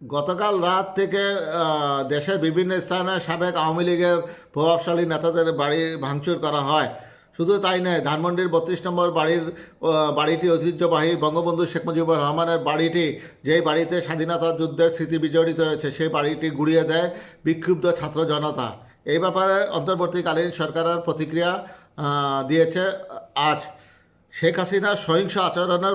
গতকাল রাত থেকে দেশের বিভিন্ন স্থানে সাবেক আওয়ামী লীগের প্রভাবশালী নেতাদের বাড়ি ভাঙচুর করা হয়। শুধু তাই নয়, ধানমন্ডির বত্রিশ নম্বর বাড়ির বাড়িটি ঐতিহ্যবাহী বঙ্গবন্ধু শেখ মুজিবুর রহমানের বাড়িটি, যেই বাড়িতে স্বাধীনতা যুদ্ধের স্মৃতি বিজড়িত রয়েছে, সেই বাড়িটি গুড়িয়ে দেয় বিক্ষুব্ধ ছাত্র জনতা। এই ব্যাপারে অন্তর্বর্তীকালীন সরকারের প্রতিক্রিয়া দিয়েছে আজ। শেখ হাসিনার সহিংস আচরণের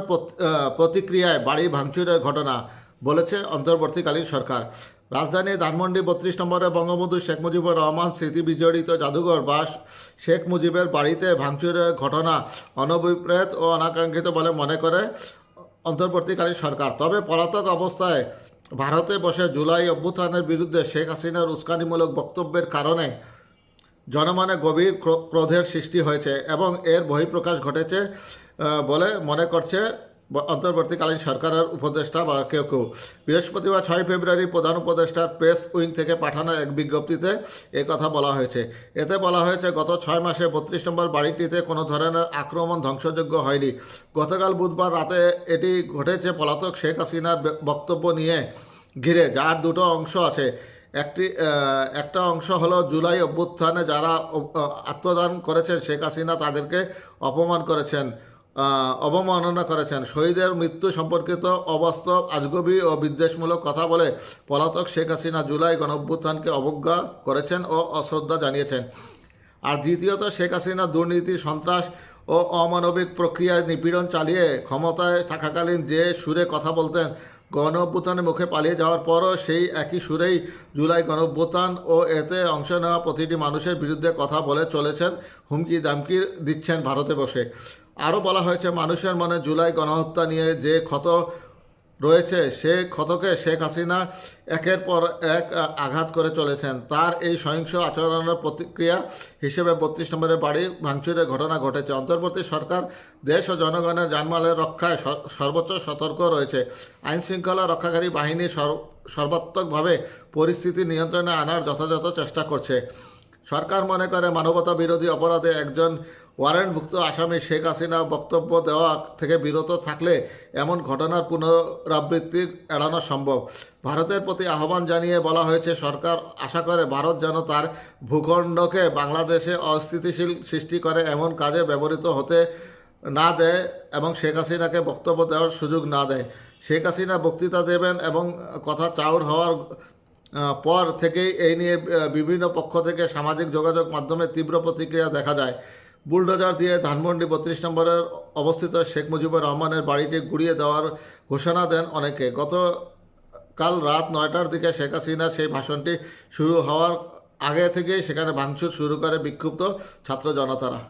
প্রতিক্রিয়ায় বাড়ি ভাঙচুরের ঘটনা বলেছে অন্তর্বর্তীকালীন সরকার। রাজধানী ধানমন্ডি বত্রিশ নম্বরে বঙ্গবন্ধু শেখ মুজিবুর রহমান স্মৃতি বিজড়িত জাদুঘর বা শেখ মুজিবের বাড়িতে ভাঙচুরের ঘটনা অনভিপ্রেত ও অনাকাঙ্ক্ষিত বলে মনে করে অন্তর্বর্তীকালীন সরকার। তবে পলাতক অবস্থায় ভারতে বসে জুলাই অভ্যুত্থানের বিরুদ্ধে শেখ হাসিনার উস্কানিমূলক বক্তব্যের কারণে জনমনে গভীর ক্রো- ক্রোধের সৃষ্টি হয়েছে এবং এর বহিঃপ্রকাশ ঘটেছে বলে মনে করছে অন্তর্বর্তীকালীন সরকারের উপদেষ্টা বা কেউ কেউ। বৃহস্পতিবার ছয় ফেব্রুয়ারি প্রধান উপদেষ্টার প্রেস উইং থেকে পাঠানো এক বিজ্ঞপ্তিতে কথা বলা হয়েছে। এতে বলা হয়েছে, গত ছয় মাসে বত্রিশ নম্বর বাড়িটিতে কোনো ধরনের আক্রমণ ধ্বংসযোগ্য হয়নি। গতকাল বুধবার রাতে এটি ঘটেছে পলাতক শেখ হাসিনার বক্তব্য নিয়ে ঘিরে, যার দুটো অংশ আছে। একটি একটা অংশ হলো জুলাই অভ্যুত্থানে যারা আত্মদান করেছেন শেখ হাসিনা তাদেরকে অপমান করেছেন। অবমাননা করেছেন। শহীদের মৃত্যু সম্পর্কিত অবাস্তব, আজগবি ও বিদ্বেষমূলক কথা বলে পলাতক শেখ হাসিনা জুলাই গণঅভ্যুত্থানকে অবজ্ঞা করেছেন ও অশ্রদ্ধা জানিয়েছেন। আর দ্বিতীয়ত, শেখ হাসিনা দুর্নীতি, সন্ত্রাস ও অমানবিক প্রক্রিয়ায় নিপীড়ন চালিয়ে ক্ষমতায় থাকাকালীন যে সুরে কথা বলতেন, গণঅভ্যুত্থানের মুখে পালিয়ে যাওয়ার পরও সেই একই সুরেই জুলাই গণঅভ্যুত্থান ও এতে অংশ নেওয়া প্রতিটি মানুষের বিরুদ্ধে কথা বলে চলেছেন হুমকি দামকি দিচ্ছেন ভারতে বসে। আরও বলা হয়েছে, মানুষের মনে জুলাই গণহত্যা নিয়ে যে ক্ষত রয়েছে, সে ক্ষতকে শেখ হাসিনা একের পর এক আঘাত করে চলেছেন। তার এই সহিংস আচরণের প্রতিক্রিয়া হিসেবে বত্রিশ নম্বরের বাড়ি ভাঙচুরের ঘটনা ঘটেছে। অন্তর্বর্তী সরকার, দেশ ও জনগণের জানমালের রক্ষায় সর্বোচ্চ সতর্ক রয়েছে। আইন শৃঙ্খলা রক্ষাকারী বাহিনী সর- সর্বাত্মকভাবে পরিস্থিতি নিয়ন্ত্রণে আনার যথাযথ চেষ্টা করছে। সরকার মনে করে মানবতা বিরোধী অপরাধে একজন ওয়ারেন্টভুক্ত আসামি শেখ হাসিনা বক্তব্য দেওয়া থেকে বিরত থাকলে এমন ঘটনার পুনরাবৃত্তি এড়ানো সম্ভব। ভারতের প্রতি আহ্বান জানিয়ে বলা হয়েছে, সরকার আশা করে ভারত যেন তার ভূখণ্ডকে বাংলাদেশে অস্থিতিশীল সৃষ্টি করে, এমন কাজে ব্যবহৃত হতে না দেয় এবং শেখ হাসিনাকে বক্তব্য দেওয়ার সুযোগ না দেয়। শেখ হাসিনা বক্তৃতা দেবেন এবং কথা চাউর হওয়ার পর থেকেই এই নিয়ে বিভিন্ন পক্ষ থেকে সামাজিক যোগাযোগ মাধ্যমে তীব্র প্রতিক্রিয়া দেখা যায়। বুলডোজার দিয়ে ধানমন্ডি বত্রিশ নম্বরের অবস্থিত শেখ মুজিবুর রহমানের বাড়িটি গুড়িয়ে দেওয়ার ঘোষণা দেন অনেকে। গত কাল রাত নয়টার দিকে শেখ হাসিনার সেই ভাষণটি শুরু হওয়ার আগে থেকেই সেখানে ভাঙচুর শুরু করে বিক্ষুব্ধ ছাত্র জনতারা।